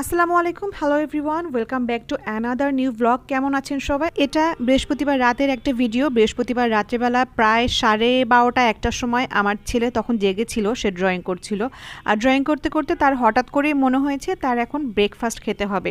আসসালামু আলাইকুম hello everyone welcome back to another new blog কেমন আছেন সবাই? এটা বৃহস্পতিবার রাতের একটা ভিডিও বৃহস্পতিবার রাত্রেবেলা প্রায় সাড়ে বারোটা একটার সময় আমার ছেলে তখন জেগেছিল সে ড্রয়িং করছিল। আর ড্রয়িং করতে করতে তার হঠাৎ করেই মনে হয়েছে তার এখন ব্রেকফাস্ট খেতে হবে।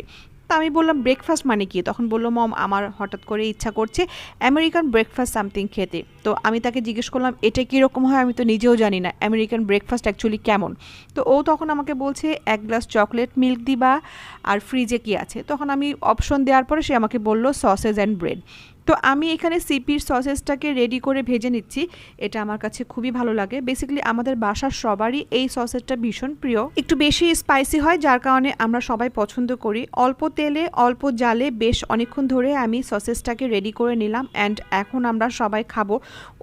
আমি বললাম ব্রেকফাস্ট মানে কি? তখন বলল মম আমার হঠাৎ করে ইচ্ছা করছে আমেরিকান ব্রেকফাস্ট সামথিং খেতে। তো আমি তাকে জিজ্ঞেস করলাম, এটা কীরকম হয়? আমি তো নিজেও জানি না আমেরিকান ব্রেকফাস্ট অ্যাকচুয়ালি কেমন? তো ও তখন আমাকে বলছে, এক গ্লাস চকলেট মিল্ক দিবা আর ফ্রিজে কি আছে? তখন আমি অপশন দেওয়ার পরে সে আমাকে বলল সসেজ অ্যান্ড ব্রেড তো আমি এখানে সিপির সসেসটাকে রেডি করে ভেজে নিচ্ছি। এটা আমার কাছে খুবই ভালো লাগে। বেসিক্যালি আমাদের বাসার সবারই এই সসেসটা ভীষণ প্রিয়। একটু বেশি স্পাইসি হয়, যার কারণে আমরা সবাই পছন্দ করি। অল্প তেলে, অল্প জালে বেশ অনেকক্ষণ ধরে আমি সসেসটাকে রেডি করে নিলাম অ্যান্ড এখন আমরা সবাই খাব।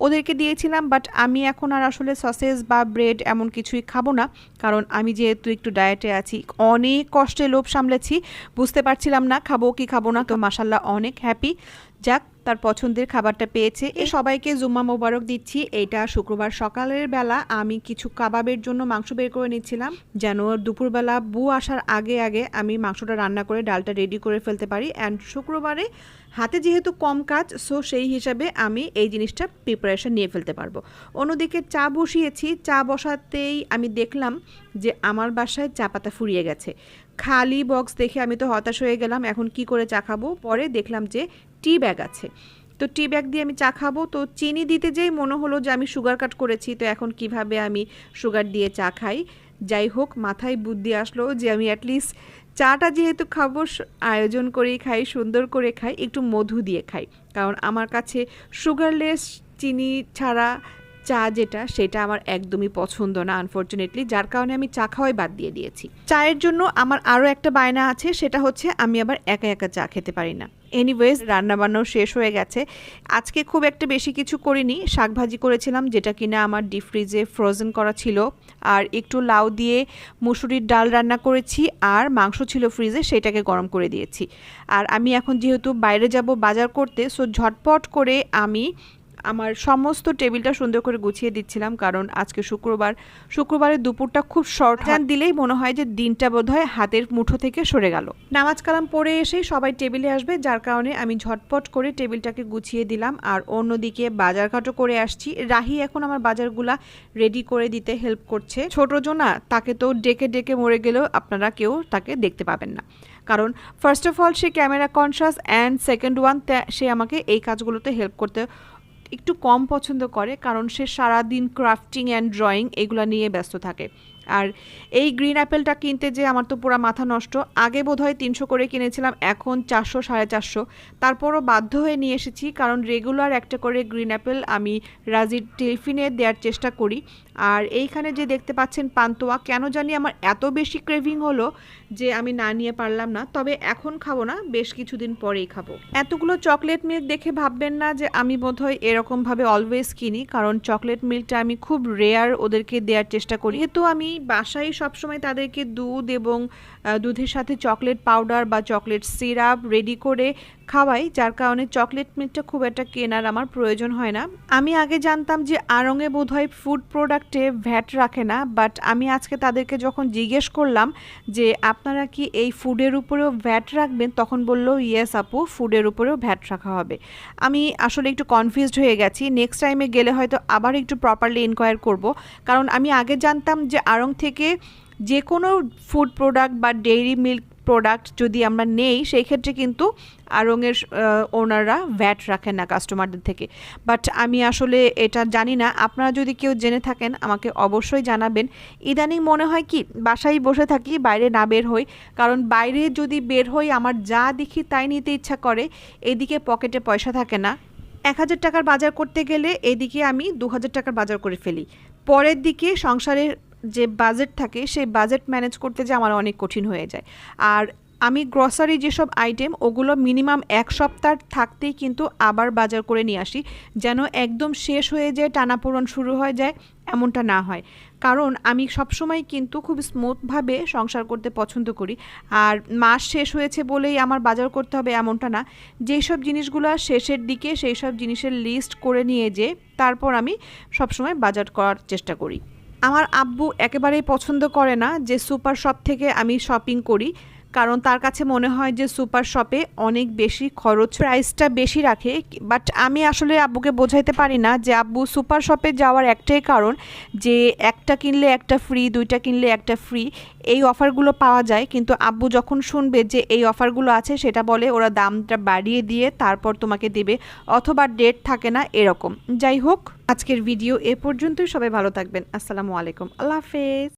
ওদেরকে দিয়েছিলাম বাট আমি এখন আর আসলে সসেস বা ব্রেড এমন কিছুই খাব না। কারণ আমি যেহেতু একটু ডায়েটে আছি, অনেক কষ্টে লোভ সামলেছি। বুঝতে পারছিলাম না, খাব কি খাব না। তো মাসাল্লাহ অনেক হ্যাপি যাক তার পছন্দের খাবারটা পেয়েছে। এ সবাইকে জুম্মা মোবারক দিচ্ছি। এইটা শুক্রবার সকালের বেলা। আমি কিছু কাবাবের জন্য মাংস বের করে নিচ্ছিলাম। যেন দুপুরবেলা বু আসার আগে আগে আমি মাংসটা রান্না করে ডালটা রেডি করে ফেলতে পারি। অ্যান্ড শুক্রবারে হাতে যেহেতু কম কাজ সো সেই হিসাবে আমি এই জিনিসটা প্রিপারেশন নিয়ে ফেলতে পারব। অন্যদিকে চা বসিয়েছি। চা বসাতেই আমি দেখলাম যে আমার বাসায় চা পাতা ফুরিয়ে গেছে। খালি বক্স দেখে আমি তো হতাশ হয়ে গেলাম, এখন কি করে চা খাব? পরে দেখলাম যে টি ব্যাগ আছে। তো টি ব্যাগ দিয়ে আমি চা খাব। তো চিনি দিতে যেই মনে হলো যে আমি সুগার কাট করেছি, তো এখন কীভাবে আমি সুগার দিয়ে চা খাই? যাই হোক, মাথায় বুদ্ধি আসলো যে আমি অ্যাটলিস্ট চাটা যেহেতু খাব আয়োজন করেই খাই, সুন্দর করে খাই, একটু মধু দিয়ে খাই। কারণ আমার কাছে সুগারলেস চিনি ছাড়া চা যেটা, সেটা আমার একদমই পছন্দ না আনফর্চুনেটলি যার কারণে আমি চা খাওয়াই বাদ দিয়ে দিয়েছি। চায়ের জন্য আমার আরও একটা বায়না আছে, সেটা হচ্ছে আমি আবার একা একা চা খেতে পারি না। এনিওয়েজ রান্নাবান্নাও শেষ হয়ে গেছে। আজকে খুব একটা বেশি কিছু করিনি। শাকভাজি করেছিলাম, যেটা কিনা আমার ডিপ ফ্রিজে ফ্রোজেন করা ছিল। আর একটু লাউ দিয়ে মুসুরির ডাল রান্না করেছি, আর মাংস ছিল ফ্রিজে সেটাকে গরম করে দিয়েছি। আর আমি এখন যেহেতু বাইরে যাব বাজার করতে সো ঝটপট করে আমি আমার সমস্ত টেবিলটা সুন্দর করে গুছিয়ে দিচ্ছিলাম কারণ আজকে শুক্রবার। শুক্রবারের দুপুরটা খুব শর্ট হ্যান্ড দিলেই মনে হয় যে দিনটা বোধহয় হাতের মুঠো থেকে সরে গেল। নামাজ কালাম পড়ে এসেই সবাই টেবিলে আসবে যার কারণে আমি ঝটপট করে টেবিলটাকে গুছিয়ে দিলাম। আর অন্যদিকে বাজারঘাটও করে আসছি। রাহি এখন আমার বাজারগুলা রেডি করে দিতে হেল্প করছে। ছোট জোনা তাকে তো ডেকে ডেকে মরে গেলেও আপনারা কেউ তাকে দেখতে পাবেন না। কারণ first of all say camera conscious and second one সে আমাকে এই কাজগুলোতে হেল্প করতে একটু কম পছন্দ করে কারণ সে সারাদিন ক্রাফটিং অ্যান্ড ড্রয়িং এগুলো নিয়ে ব্যস্ত থাকে। আর এই গ্রিন অ্যাপেলটা কিনতে যে আমার তো পুরো মাথা নষ্ট, আগে বোধ হয় তিনশো করে কিনেছিলাম, এখন চারশো, সাড়ে চারশো। তারপরও বাধ্য হয়ে নিয়ে এসেছি, কারণ রেগুলার একটা করে গ্রিন অ্যাপেল আমি রাজির টিফিনে দেওয়ার চেষ্টা করি। আর এইখানে যে দেখতে পাচ্ছেন পান্তোয়া, কেন জানি আমার এত বেশি ক্রেভিং হলো যে আমি না নিয়ে পারলাম না, তবে এখন খাব না, বেশ কিছুদিন পরেই খাব। এতগুলো চকলেট মিল্ক দেখে ভাববেন না যে আমি বোধহয় এরকমভাবে অলওয়েজ কিনি, কারণ চকলেট মিল্কটা আমি খুব রেয়ার ওদেরকে দেওয়ার চেষ্টা করি। তো আমি বাসায় সবসময় তাদেরকে দুধ এবং দুধের সাথে চকলেট পাউডার বা চকলেট সিরাপ রেডি করে খাওয়াই, যার কারণে চকলেট মিল্কটা খুব একটা কেনার আমার প্রয়োজন হয় না। আমি আগে জানতাম যে আড়ঙে বোধহয় ফুড প্রোডাক্টে ভ্যাট রাখে না বাট আমি আজকে তাদেরকে যখন জিজ্ঞেস করলাম যে, আপনারা কি এই ফুডের উপরেও ভ্যাট রাখবেন? তখন বলল ইয়েস আপু ফুডের উপরেও ভ্যাট রাখা হবে। আমি আসলে একটু কনফিউজড হয়ে গেছি। নেক্সট টাইমে গেলে হয়তো আবার একটু প্রপারলি ইনকোয়ার করব। কারণ আমি আগে জানতাম যে আড়ং থেকে যে কোনো ফুড প্রোডাক্ট বা ডেইরি মিল্ক প্রোডাক্ট যদি আমরা নেই, সেই ক্ষেত্রে কিন্তু আড়ংয়ের ওনাররা ভ্যাট রাখেন না কাস্টমারদের থেকে। বাট আমি আসলে এটা জানি না। আপনারা যদি কেউ জেনে থাকেন, আমাকে অবশ্যই জানাবেন। ইদানিং মনে হয় কি, বাসায় বসে থাকি, বাইরে না বের হই। কারণ বাইরে যদি বের হই, আমার যা দেখি তাই নিতে ইচ্ছা করে। এদিকে পকেটে পয়সা থাকে না। এক হাজার টাকার বাজার করতে গেলে এদিকে আমি দু হাজার টাকার বাজার করে ফেলি। পরের দিকে সংসারের যে বাজেট থাকে, সেই বাজেট ম্যানেজ করতে যে আমার অনেক কঠিন হয়ে যায়। আর আমি গ্রসারি যেসব আইটেম ওগুলো মিনিমাম এক সপ্তাহ থাকতেই কিন্তু আবার বাজার করে নিয়ে আসি, যেন একদম শেষ হয়ে যায় টানাপোড়ন শুরু হয়ে যায়, এমনটা না হয়। কারণ আমি সবসময় কিন্তু খুব স্মুথভাবে সংসার করতে পছন্দ করি। আর মাস শেষ হয়েছে বলেই আমার বাজার করতে হবে এমনটা না। যেই সব জিনিসগুলো শেষের দিকে সেই সব জিনিসের লিস্ট করে নিয়ে যে তারপর আমি সবসময় বাজার করার চেষ্টা করি। আমার আব্বু একেবারেই পছন্দ করে না যে সুপার শপ থেকে আমি শপিং করি। কারণ তার কাছে মনে হয় যে সুপার শপে অনেক বেশি খরচ, প্রাইসটা বেশি রাখে। বাট আমি আসলে আব্বুকে বোঝাইতে পারি না যে আব্বু সুপার শপে যাওয়ার একটাই কারণ যে একটা কিনলে একটা ফ্রি দুইটা কিনলে একটা ফ্রি এই অফারগুলো পাওয়া যায়। কিন্তু আব্বু যখন শুনবে যে এই অফারগুলো আছে, সেটা বলে ওরা দামটা বাড়িয়ে দিয়ে তারপর তোমাকে দেবে অথবা ডেট থাকে না, এরকম। যাই হোক, আজকের ভিডিও এ পর্যন্তই। সবাই ভালো থাকবেন। আসসালামু আলাইকুম। আল্লাহ হাফেজ।